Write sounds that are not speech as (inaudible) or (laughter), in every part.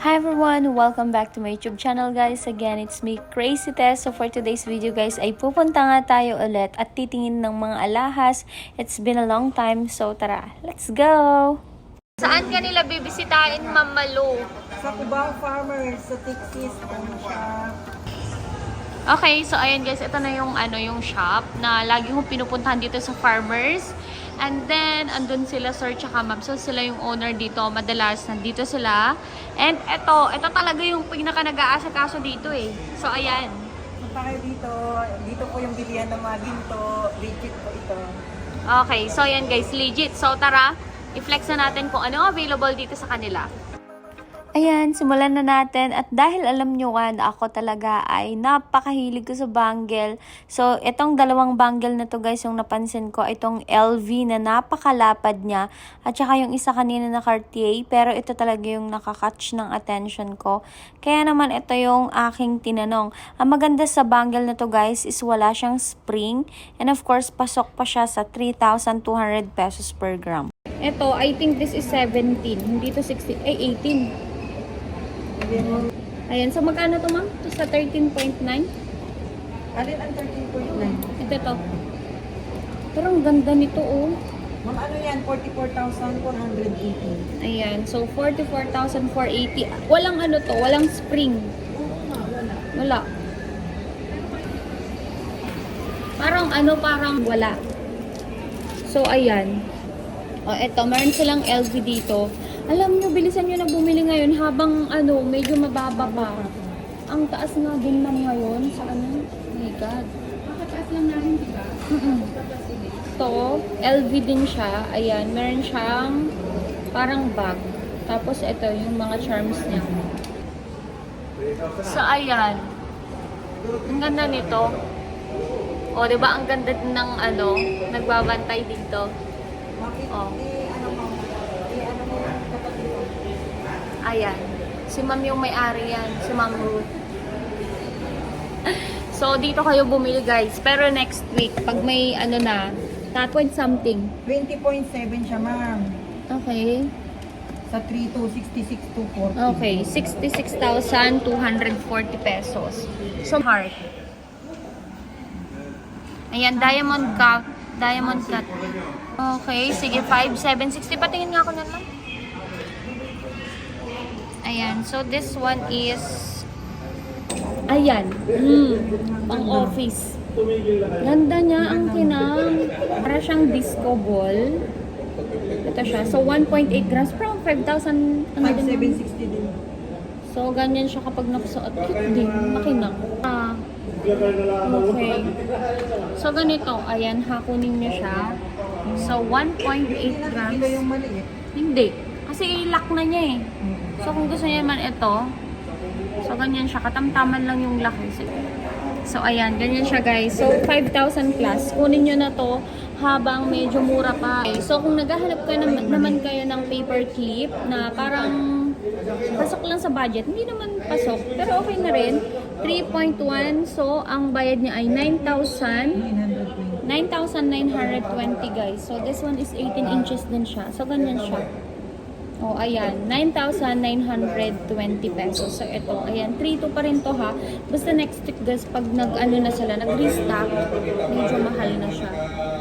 Hi everyone! Welcome back to my YouTube channel guys. Again, it's me, Crazy Tess. So for today's video guys, ay pupunta nga tayo ulit at titingin ng mga alahas. It's been a long time, so tara, let's go! Saan ka nila bibisitahin, Ma'am Malu? Sa Cubao Farmers, sa Texas, ano siya. Okay, so ayan guys, ito na yung ano yung shop na lagi kong pinupuntahan dito sa farmers. And then, andun sila sir tsaka ma'am. So, sila yung owner dito. Madalas, nandito sila. And ito, ito talaga yung pinaka nag-aasakaso dito eh. So, ayan. Punta kayo dito. Dito po yung bilihan ng mga ginto. Legit po ito. Okay, so ayan guys, legit. So, tara, i-flex na natin kung ano available dito sa kanila. Ayan, simulan na natin. At dahil alam nyo nga na ako talaga ay napakahilig ko sa bangle. So, itong dalawang bangle na to guys, yung napansin ko, itong LV na napakalapad niya. At saka yung isa kanina na Cartier. Pero ito talaga yung nakakatch ng attention ko. Kaya naman ito yung aking tinanong. Ang maganda sa bangle na to guys is wala siyang spring. And of course, pasok pa siya sa 3,200 pesos per gram. Ito, I think this is 17. Hindi to 16. Ay, 18. Ayan, so magkano to ma'am? To sa 13.9? Alin ang 13.9? Ito to. Pero ang ganda nito oh. Ma'am, ano yan? 44,480. Ayan, so 44,480. Walang ano to, walang spring. Wala. Parang ano, parang wala. So, ayan. O, eto, meron silang LV dito. Alam nyo, bilisan nyo na bumili ngayon habang ano, medyo mababa pa. Ang taas nga din ma'am ngayon sa ano. Oh my God. Nakataas lang namin, di ba? Mm-mm. To, LV din siya. Ayan, meron siyang parang bag. Tapos ito yung mga charms niya. So, ayan. Ang ganda nito. O, di ba ang ganda din ng ano, nagbabantay dito. Bakit? Oh. Eh, ano mo? Eh, ano mo? Kapatid ko. Ayan. Si ma'am yung may-ari yan. Si ma'am Ruth. (laughs) so, dito kayo bumili guys. Pero next week, pag may ano na, na 20 something. 20.7 siya, ma'am. Okay. Sa 3266,240. Okay, 66,240 pesos. So, heart. Ayan, diamond cut. Diamond cut. Okay, sige, 5,760. Patingin nga ako naman. Ayan, so this one is... Ayan, mm, pang office. Ganda niya ang kinang. Para siyang disco ball. Ito siya. So, 1.8 grams. Parang 5,000. Ano din yun? 5760 din. So, ganyan siya kapag nakasuot. Cute din. Makinang. Ah. Okay. So, ganito. Ayan, hakunin niyo siya. So, 1.8 grams. Hindi. Kasi lock na niya eh. So, kung gusto niya man ito, so, ganyan siya. Katamtaman lang yung lock. So, ayan. Ganyan siya, guys. So, 5,000 plus. Kunin nyo na to habang medyo mura pa. So, kung naghahanap ka naman, naman kayo ng paper clip na parang pasok lang sa budget, hindi naman pasok. Pero okay na rin. 3.1. So, ang bayad niya ay 9,000. 920. 9,920 guys. So, this one is 18 inches din siya. So, ganyan siya. O, ayan. 9,920 pesos. So, ito. Ayan. 3-2 pa rin to ha. Basta next week guys, pag nag-ano na sila, nag-restock, medyo mahal na siya.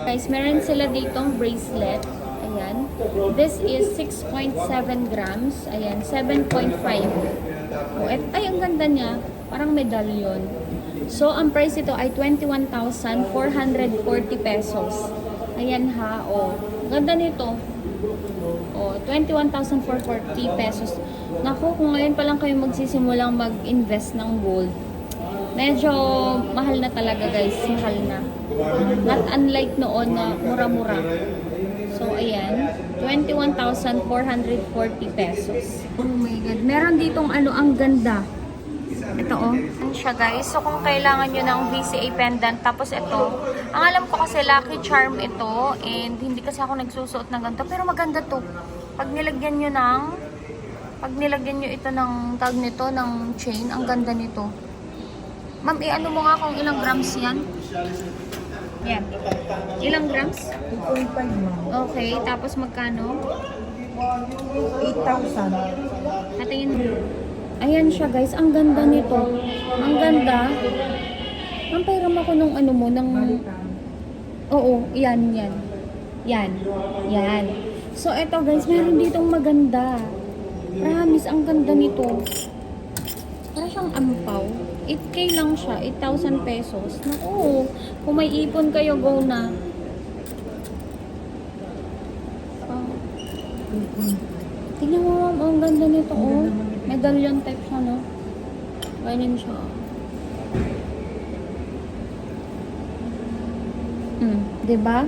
Guys, meron sila ditong bracelet. Ayan. This is 6.7 grams. Ayan. 7.5. O, et, ay, ang ganda niya. Parang medallion. So, ang price ito ay 21,440 pesos. Ayan ha, o. Ganda nito. O, 21,440 pesos. Naku, kung ngayon pa lang kayo magsisimulang mag-invest ng gold, medyo mahal na talaga guys. Mahal na. Not unlike noon na mura-mura. So, ayan. 21,440 pesos. Oh my God. Meron ditong ano, ang ganda. Ito oh. Yan siya guys. So kung kailangan nyo ng VCA pendant, tapos ito, ang alam ko kasi lucky charm ito, and hindi kasi ako nagsusuot ng ganito, pero maganda to. Pag nilagyan nyo ng, pag nilagyan nyo ito ng tag nito, ng chain, ang ganda nito. Ma'am, i-ano mo nga kung ilang grams yan? Yan. Ilang grams? 2.5, ma'am. Okay, tapos magkano? 8,000. Natingin Ayan siya guys, ang ganda nito. Ang ganda. Ang pairam ako nung ano mo, ng... Oo, yan, yan. Yan. Yan. So, eto guys, meron ditong maganda. Promise, ang ganda nito. Para siyang ampaw. 8K lang siya. 8,000 pesos. Naku, kung may ipon kayo, go na. Tingnan mo. Ang ganda nito, oh. Medallion type siya, no? Ganyan siya. Hmm, di ba?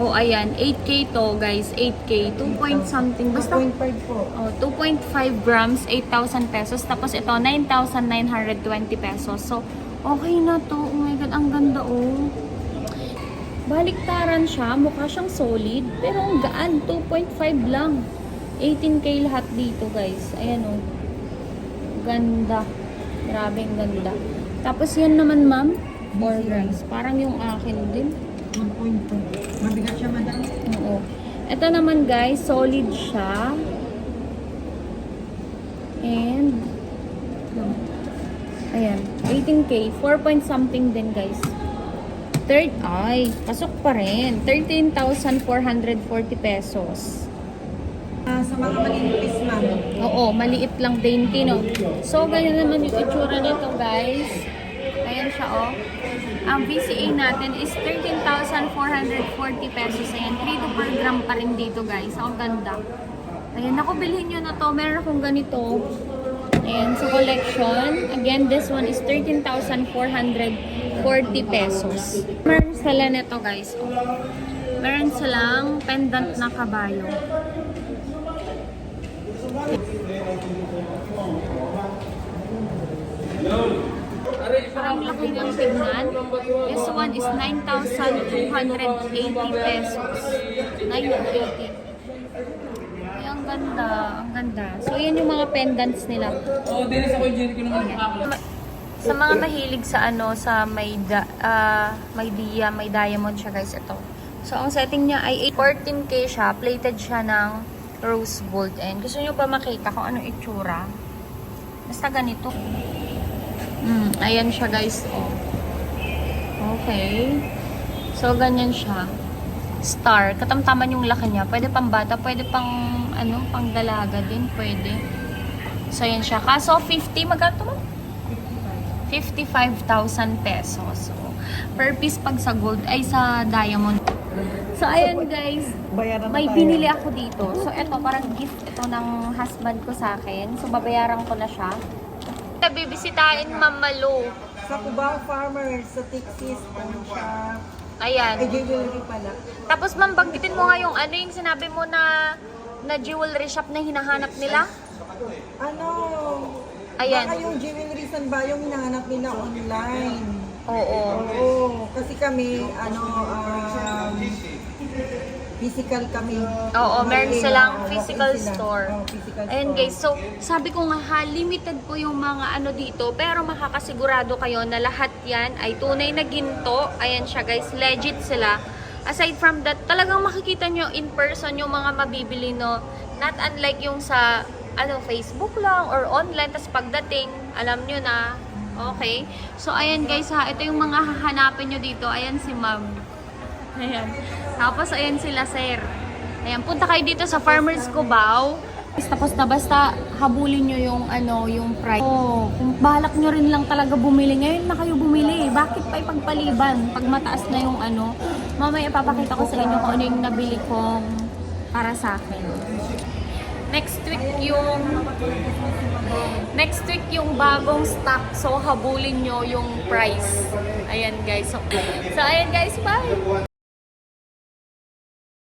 Oh, ayan. 8K to, guys. 8K. 2 point something. Basta, 2.5 po. oh, 2.5 grams, 8,000 pesos. Tapos ito, 9,920 pesos. So, okay na to. Oh my God, ang ganda, oh. Baliktaran siya. Mukha siyang solid. Pero ang gaan. 2.5 lang. 18K lahat dito, guys. Ayan, oh. Ganda. Grabe, ang ganda. Tapos yan naman, ma'am. 4 grams. Parang yung akin din. 1.5. Mabigat siya, madam. Oo. Ito naman guys, solid siya. And, ayan, 18K. 4 point something din guys. Third, ay, pasok pa rin. 13,440 pesos. Ah, sa mga malinipis, ma'am. Oo, maliit lang dainty, no? So, ganyan naman yung itsura nito, guys. Ayan siya, oh. Ang VCA natin is 13,440 pesos. Ayan, 3 to per gram pa rin dito, guys. Ang ganda. Ayan, ako, bilhin nyo na to. Meron akong ganito. Ayan, sa collection. Again, this one is 13,440 pesos. Meron sila nito, guys. Meron silang pendant na kabayo. Parang laki ng tignan. This one is 9,280 pesos. 980. Ganda. Ang ganda. So, yan yung mga pendants nila. Oo, din sa kong Jericho naman ako. Sa mga mahilig sa ano, sa may, da, ah, may dia, may diamond siya guys, ito. So, ang setting niya ay 14K siya. Plated siya ng rose gold. And gusto nyo ba makita kung ano itsura? Basta ganito. Mm, ayan siya guys. Oh. Okay. So, ganyan siya. Star. Katamtaman yung laki niya. Pwede pang bata, pwede pang, ano, pang dalaga din. Pwede. So, ayan siya. Kaso, 50, magkano mo? 55,000 pesos. So, per piece pag sa gold, ay sa diamond. So, ayan guys. Bayaran May tayo. binili ako dito. So, ito, parang gift ito ng husband ko sa akin. So, babayaran ko na siya. Bibisitahin Ma'am Malu. Sa Cubao Farmers, sa Texas, pawn shop. Ay, Ayan. jewelry pala. Tapos, ma'am, banggitin mo nga yung ano yung sinabi mo na na jewelry shop na hinahanap nila. Ano? Ayan. Baka yung jewelry san ba yung hinahanap nila online? Oo. Oo, kasi kami, ano, um, physical kami. Oo, meron silang physical store. Oo, physical Ayan store. guys, so sabi ko nga ha, limited po yung mga ano dito, pero makakasigurado kayo na lahat yan ay tunay na ginto. Ayan siya guys, legit sila. Aside from that, talagang makikita nyo in person yung mga mabibili no. Not unlike yung sa ano, Facebook lang or online, tas pagdating, alam nyo na, okay. So ayan guys ha, ito yung mga hahanapin nyo dito. Ayan si ma'am. Ayan. Tapos, ayan sila, sir. Ayan, punta kayo dito sa Farmers Cubao. Tapos na basta habulin nyo yung ano, yung price. Oh, kung balak nyo rin lang talaga bumili, ngayon na kayo bumili. Bakit pa ipagpaliban? Pag mataas na yung ano, mamaya ipapakita ko sa inyo kung ano yung nabili kong para sa akin. Next week yung next week yung bagong stock. So habulin nyo yung price. Ayan guys. So, so ayan guys, bye.